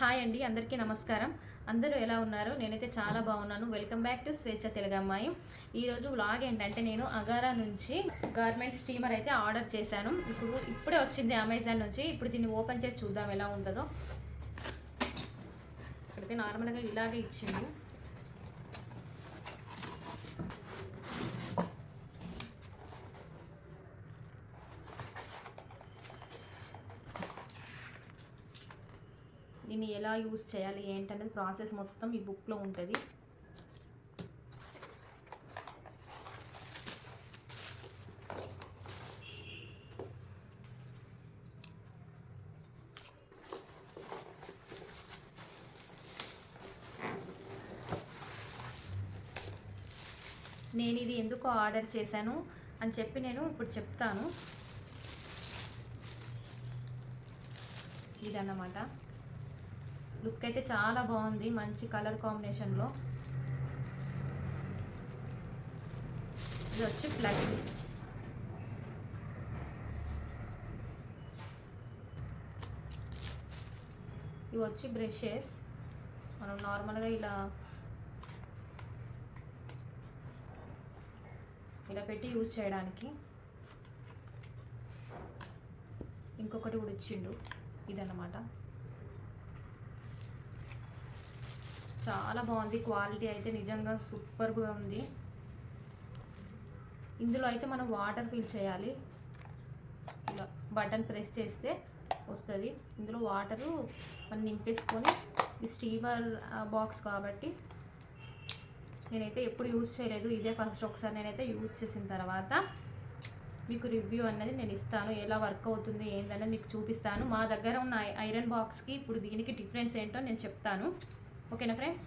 Hi అండి అందరికీ నమస్కారం. అందరూ ఎలా ఉన్నారు? నేనైతే చాలా బాగున్నాను. వెల్కమ్ బ్యాక్ టు స్వేచ్ఛ తెలుగు అమ్మాయి. ఈరోజు వ్లాగ్ ఏంటంటే నేను అగారా నుంచి గార్మెంట్ స్టీమర్ అయితే ఆర్డర్ చేశాను. ఇప్పుడు ఇప్పుడే వచ్చింది అమెజాన్ నుంచి. ఇప్పుడు దీన్ని ఓపెన్ చేసి చూద్దాం ఎలా ఉంటుందో. ఇక్కడైతే నార్మల్గా ఇలాగే ఇచ్చిండు దీన్ని ఎలా యూస్ చేయాలి ఏంటనేది ప్రాసెస్ మొత్తం ఈ బుక్లో ఉంటుంది. నేను ఇది ఎందుకు ఆర్డర్ చేశాను అని చెప్పి నేను ఇప్పుడు చెప్తాను. ఇదన్నమాట. లుక్ అయితే చాలా బాగుంది మంచి కలర్ కాంబినేషన్లో ఇది వచ్చి ఫ్లెక్స్ ఇవి వచ్చి బ్రషెస్ మనం నార్మల్గా ఇలా ఇలా పెట్టి యూజ్ చేయడానికి. ఇంకొకటి కూడా ఇచ్చిండు ఇదన్నమాట. చాలా బాగుంది. క్వాలిటీ అయితే నిజంగా సూపర్గా ఉంది. ఇందులో అయితే మనం వాటర్ ఫిల్ చేయాలి. ఇలా బటన్ ప్రెస్ చేస్తే వస్తుంది. ఇందులో వాటరు మనం నింపేసుకొని ఇది స్టీవర్ బాక్స్ కాబట్టి నేనైతే ఎప్పుడు యూజ్ చేయలేదు. ఇదే ఫస్ట్ ఒకసారి నేనైతే యూజ్ చేసిన తర్వాత మీకు రివ్యూ అన్నది నేను ఇస్తాను. ఎలా వర్క్ అవుతుంది ఏంటనేది మీకు చూపిస్తాను. మా దగ్గర ఉన్న ఐరన్ బాక్స్కి ఇప్పుడు దీనికి డిఫరెన్స్ ఏంటో నేను చెప్తాను. ఓకేనా ఫ్రెండ్స్?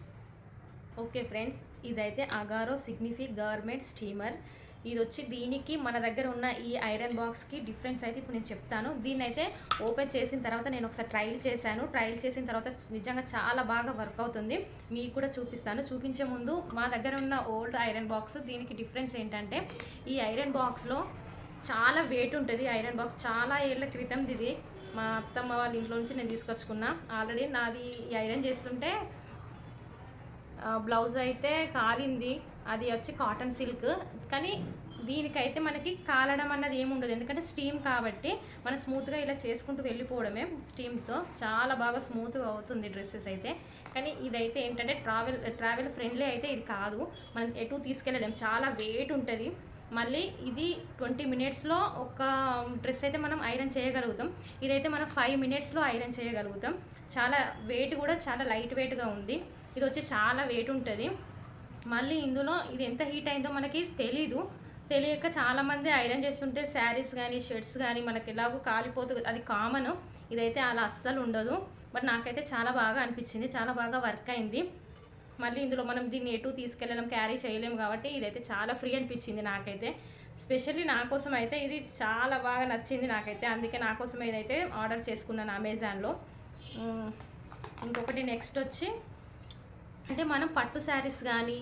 ఓకే ఫ్రెండ్స్ ఇదైతే అగారో సిగ్నిఫిక్ గవర్నమెంట్ స్టీమర్ ఇది వచ్చి దీనికి మన దగ్గర ఉన్న ఈ ఐరన్ బాక్స్కి డిఫరెన్స్ అయితే ఇప్పుడు నేను చెప్తాను. దీన్ని అయితే ఓపెన్ చేసిన తర్వాత నేను ఒకసారి ట్రయల్ చేశాను. ట్రయల్ చేసిన తర్వాత నిజంగా చాలా బాగా వర్క్ అవుతుంది. మీకు కూడా చూపిస్తాను. చూపించే ముందు మా దగ్గర ఉన్న ఓల్డ్ ఐరన్ బాక్స్ దీనికి డిఫరెన్స్ ఏంటంటే ఈ ఐరన్ బాక్స్లో చాలా వెయిట్ ఉంటుంది. ఐరన్ బాక్స్ చాలా ఏళ్ళ క్రితం ఇది. మా అత్తమ్మ వాళ్ళ ఇంట్లో నుంచి నేను తీసుకొచ్చుకున్నా. ఆల్రెడీ నాది ఈ ఐరన్ చేస్తుంటే బ్లౌజ్ అయితే కాలింది. అది వచ్చి కాటన్ సిల్క్. కానీ దీనికైతే మనకి కాలడం అన్నది ఏమి ఉండదు. ఎందుకంటే స్టీమ్ కాబట్టి మనం స్మూత్గా ఇలా చేసుకుంటూ వెళ్ళిపోవడమే స్టీమ్తో. చాలా బాగా స్మూత్గా అవుతుంది డ్రెస్సెస్ అయితే. కానీ ఇదైతే ఏంటంటే ట్రావెల్ ట్రావెల్ ఫ్రెండ్లీ అయితే ఇది కాదు. మనం ఎటు తీసుకెళ్ళలేం. చాలా వెయిట్ ఉంటుంది. మళ్ళీ ఇది ట్వంటీ మినిట్స్లో ఒక డ్రెస్ అయితే మనం ఐరన్ చేయగలుగుతాం. ఇదైతే మనం ఫైవ్ మినిట్స్లో ఐరన్ చేయగలుగుతాం. చాలా వెయిట్ కూడా చాలా లైట్ వెయిట్గా ఉంది. ఇది వచ్చి చాలా వెయిట్ ఉంటుంది. మళ్ళీ ఇందులో ఇది ఎంత హీట్ అయిందో మనకి తెలీదు. తెలియక చాలామంది ఐరన్ చేస్తుంటే శారీస్ కానీ షర్ట్స్ కానీ మనకి ఎలాగో కాలిపోతుంది అది కామన్ ఇదైతే అలా అస్సలు ఉండదు. బట్ నాకైతే చాలా బాగా అనిపించింది. చాలా బాగా వర్క్ అయింది. మళ్ళీ ఇందులో మనం దీన్ని ఎటు తీసుకెళ్ళడం క్యారీ చేయలేము కాబట్టి ఇదైతే చాలా ఫ్రీ అనిపించింది నాకైతే. స్పెషల్లీ నా కోసం అయితే ఇది చాలా బాగా నచ్చింది నాకైతే. అందుకే నా కోసం ఇదైతే ఆర్డర్ చేసుకున్నాను అమెజాన్లో ఇంకొకటి నెక్స్ట్ వచ్చి అంటే మనం పట్టు శారీస్ కానీ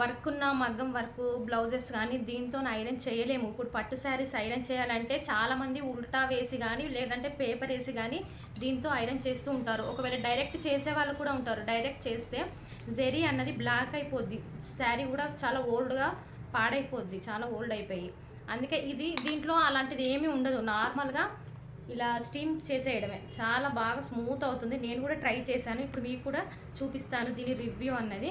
వర్క్ ఉన్న మగ్గం వర్క్ బ్లౌజెస్ కానీ దీంతో ఐరన్ చేయలేము. ఇప్పుడు పట్టు శారీస్ ఐరన్ చేయాలంటే చాలామంది ఉల్టా వేసి కానీ లేదంటే పేపర్ వేసి కానీ దీంతో ఐరన్ చేస్తూ ఉంటారు. ఒకవేళ డైరెక్ట్ చేసే వాళ్ళు కూడా ఉంటారు. డైరెక్ట్ చేస్తే జెరీ అన్నది బ్లాక్ అయిపోద్ది. శారీ కూడా చాలా ఓల్డ్గా పాడైపోద్ది. చాలా ఓల్డ్ అయిపోయి. అందుకే ఇది దీంట్లో అలాంటిది ఏమీ ఉండదు. నార్మల్గా ఇలా స్టీమ్ చేసేయడమే. చాలా బాగా స్మూత్ అవుతుంది. నేను కూడా ట్రై చేశాను. ఇప్పుడు మీకు కూడా చూపిస్తాను దీని రివ్యూ అన్నది.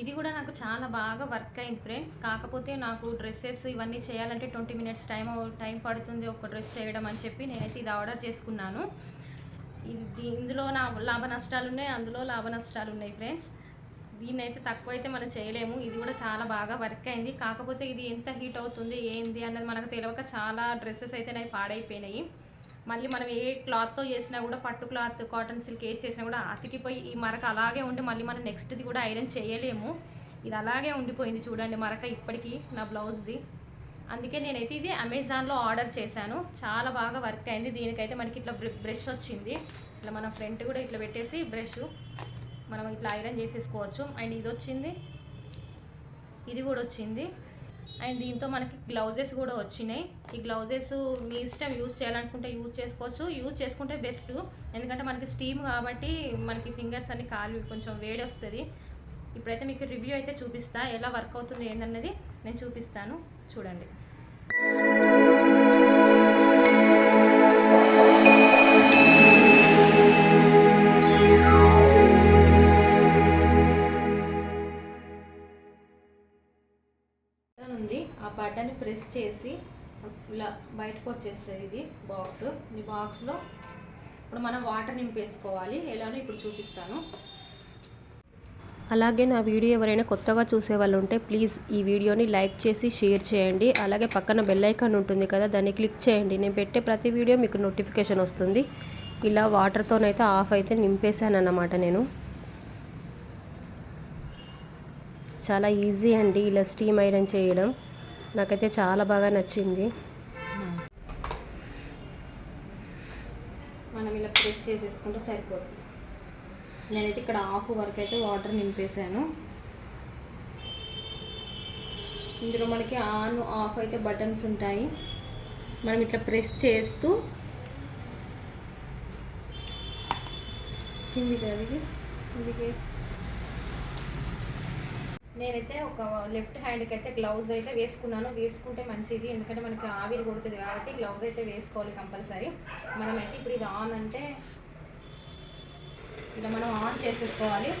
ఇది కూడా నాకు చాలా బాగా వర్క్ అయింది ఫ్రెండ్స్. కాకపోతే నాకు డ్రెస్సెస్ ఇవన్నీ చేయాలంటే ట్వంటీ మినిట్స్ టైం టైం పడుతుంది ఒక డ్రెస్ చేయడం అని చెప్పి నేనైతే ఇది ఆర్డర్ చేసుకున్నాను. ఇది ఇందులో నా లాభ నష్టాలు ఉన్నాయి అందులో లాభ నష్టాలు ఉన్నాయి ఫ్రెండ్స్. దీన్ని అయితే తక్కువ అయితే మనం చేయలేము. ఇది కూడా చాలా బాగా వర్క్ అయింది. కాకపోతే ఇది ఎంత హీట్ అవుతుంది ఏంది అన్నది మనకు తెలియక చాలా డ్రెస్సెస్ అయితే నాకు పాడైపోయినాయి. మళ్ళీ మనం ఏ క్లాత్తో చేసినా కూడా పట్టు క్లాత్ కాటన్ సిల్క్ ఏది చేసినా కూడా అతికిపోయి ఈ మరక అలాగే ఉండి మళ్ళీ మనం నెక్స్ట్ది కూడా ఐరన్ చేయలేము. ఇది అలాగే ఉండిపోయింది చూడండి మరక ఇప్పటికీ నా బ్లౌజ్ది అందుకే నేనైతే ఇది అమెజాన్లో ఆర్డర్ చేశాను. చాలా బాగా వర్క్ అయింది. దీనికైతే మనకి ఇట్లా బ్రష్ వచ్చింది. ఇట్లా మన ఫ్రంట్ కూడా ఇట్లా పెట్టేసి బ్రష్ మనం ఇట్లా ఐరన్ చేసేసుకోవచ్చు. అండ్ ఇది వచ్చింది. ఇది కూడా వచ్చింది. అండ్ దీంతో మనకి గ్లౌజెస్ కూడా వచ్చినాయి. ఈ గ్లౌజెస్ మీ ఇష్టం యూజ్ చేయాలనుకుంటే యూజ్ చేసుకోవచ్చు. యూజ్ చేసుకుంటే బెస్ట్. ఎందుకంటే మనకి స్టీమ్ కాబట్టి మనకి ఫింగర్స్ అన్ని కాలు కొంచెం వేడి వస్తుంది. ఇప్పుడైతే మీకు రివ్యూ అయితే చూపిస్తా. ఎలా వర్క్ అవుతుంది ఏంటన్నది నేను చూపిస్తాను. చూడండి. ఆ బటన్ ప్రెస్ చేసి ఇలా బయటకు వచ్చేస్తుంది ఇది బాక్స్. ఈ బాక్స్లో ఇప్పుడు మనం వాటర్ నింపేసుకోవాలి. ఎలానో ఇప్పుడు చూపిస్తాను. అలాగే నా వీడియో ఎవరైనా కొత్తగా చూసే వాళ్ళు ఉంటే ప్లీజ్ ఈ వీడియోని లైక్ చేసి షేర్ చేయండి. అలాగే పక్కన బెల్ ఐకాన్ ఉంటుంది కదా దాన్ని క్లిక్ చేయండి. నేను పెట్టే ప్రతి వీడియో మీకు నోటిఫికేషన్ వస్తుంది. ఇలా వాటర్తోనైతే ఆఫ్ అయితే నింపేశాను అన్నమాట నేను. చాలా ఈజీ అండి ఇలా స్టీమ్ ఐరన్ చేయడం. నాకైతే చాలా బాగా నచ్చింది. మనం ఇలా ప్రెస్ చేసేసుకుంటే సరిపోతుంది. నేనైతే ఇక్కడ హాఫ్ వరకు అయితే వాటర్ నింపేశాను. ఇందులో మనకి ఆన్ ఆఫ్ అయితే బటన్స్ ఉంటాయి. మనం ఇట్లా ప్రెస్ చేస్తూ కింది అది కిందికి నేనైతే ఒక లెఫ్ట్ హ్యాండ్కి అయితే గ్లౌజ్ అయితే వేసుకున్నాను. వేసుకుంటే మంచిది. ఎందుకంటే మనకి ఆవిరి కొడుతుంది కాబట్టి గ్లౌజ్ అయితే వేసుకోవాలి కంపల్సరీ. మనమైతే ఇప్పుడు ఇది ఆన్ అంటే ఇలా మనం ఆన్ చేసేసుకోవాలి.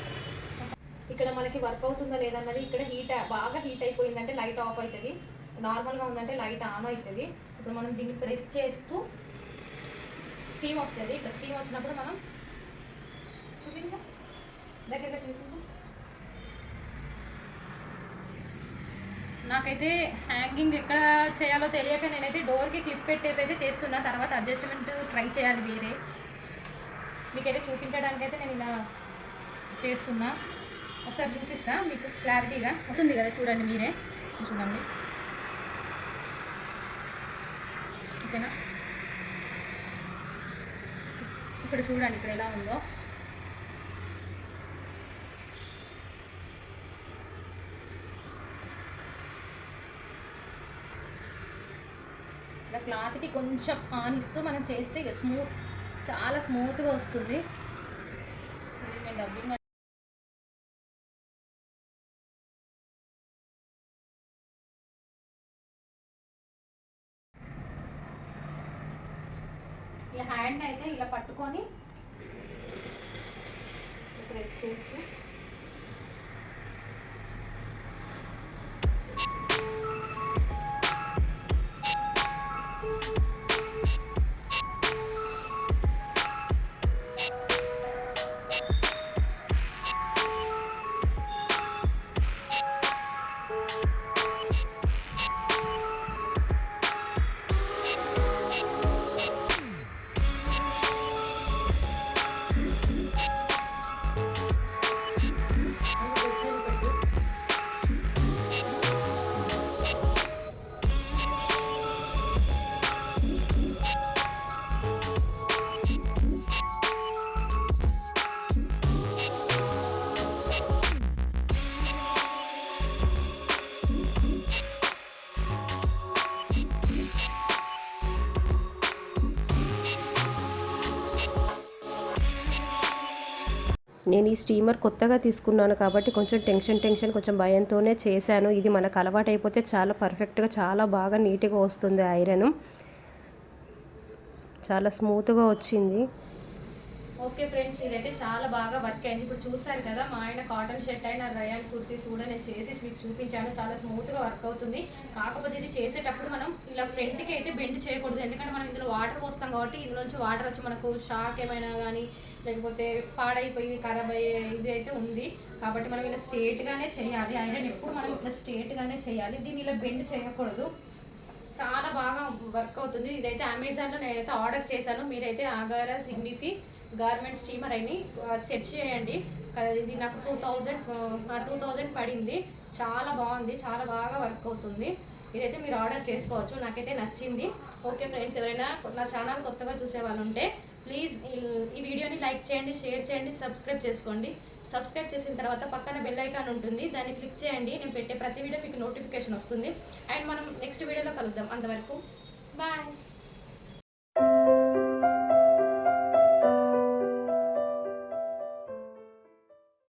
ఇక్కడ మనకి వర్క్ అవుతుందా లేదన్నది ఇక్కడ హీట్ బాగా హీట్ అయిపోయిందంటే లైట్ ఆఫ్ అవుతుంది. నార్మల్గా ఉందంటే లైట్ ఆన్ అవుతుంది. ఇప్పుడు మనం దీన్ని ప్రెస్ చేస్తూ స్టీమ్ వస్తుంది. ఇట్లా స్టీమ్ వచ్చినప్పుడు మనం చూపించాం. దగ్గరగా చూపించు. నాకైతే హ్యాంగింగ్ ఎక్కడ చేయాలో తెలియక నేనైతే డోర్కి క్లిప్ పెట్టేసి అయితే చేస్తున్నా. తర్వాత అడ్జస్ట్మెంట్ ట్రై చేయాలి వేరే. మీకైతే చూపించడానికైతే నేను ఇలా చేస్తున్నా. ఒకసారి చూపిస్తా మీకు క్లారిటీగా. అవుతుంది కదా చూడండి మీరే. చూడండి. ఓకేనా? ఇక్కడ చూడండి ఇక్కడ ఎలా ఉందో. క్లాత్కి కొంచెం ఆన్ ఇస్తూ మనం చేస్తే ఇక స్మూత్ చాలా స్మూత్గా వస్తుంది. డబ్బింగ్ ఇలా హ్యాండ్ అయితే ఇలా పట్టుకొని ప్రెస్ చేస్తూ నేను ఈ స్టీమర్ కొత్తగా తీసుకున్నాను కాబట్టి కొంచెం టెన్షన్ టెన్షన్ కొంచెం భయంతోనే చేశాను. ఇది మనకు అలవాటైపోతే చాలా పర్ఫెక్ట్గా చాలా బాగా నీట్గా వస్తుంది ఐరన్. చాలా స్మూత్గా వచ్చింది. ఓకే ఫ్రెండ్స్ ఇదైతే చాలా బాగా వర్క్ అయింది. ఇప్పుడు చూసారు కదా మా ఆయన కాటన్ షర్ట్ అయిన రయాన్ కుర్తీస్ కూడా నేను చేసి మీకు చూపించాను. చాలా స్మూత్గా వర్క్ అవుతుంది. కాకపోతే ఇది చేసేటప్పుడు మనం ఇలా ఫ్రంట్కి అయితే బెండ్ చేయకూడదు. ఎందుకంటే మనం ఇందులో వాటర్ పోస్తాం కాబట్టి ఇందులోంచి వాటర్ వచ్చి మనకు షాక్ ఏమైనా కానీ లేకపోతే పాడైపోయి ఖరాబ్ అయ్యే ఇది అయితే ఉంది. కాబట్టి మనం ఇలా స్ట్రేట్గానే చేయాలి. ఐరన్ ఎప్పుడు మనం ఇట్లా స్ట్రేట్గానే చేయాలి. దీన్ని ఇలా బెండ్ చేయకూడదు. చాలా బాగా వర్క్ అవుతుంది. ఇదైతే అమెజాన్లో నేనైతే ఆర్డర్ చేశాను. మీరైతే ఆగారా సిగ్నిఫీ గార్మెంట్ స్టీమర్ అని సెట్ చేయండి. ఇది నాకు టూ థౌజండ్ టూ థౌజండ్ పడింది. చాలా బాగుంది చాలా బాగా వర్క్ అవుతుంది. ఇదైతే మీరు ఆర్డర్ చేసుకోవచ్చు. నాకైతే నచ్చింది. ఓకే ఫ్రెండ్స్ ఎవరైనా నా ఛానల్ కొత్తగా చూసే వాళ్ళు ఉంటే ప్లీజ్ ఈ వీడియోని లైక్ చేయండి షేర్ చేయండి సబ్స్క్రైబ్ చేసుకోండి. సబ్స్క్రైబ్ చేసిన తర్వాత పక్కన బెల్ ఐకాన్ ఉంటుంది. దాన్ని క్లిక్ చేయండి. నేను పెట్టే ప్రతి వీడియో మీకు నోటిఫికేషన్ వస్తుంది. అండ్ మనం నెక్స్ట్ వీడియోలో కలుద్దాం. అంతవరకు బాయ్.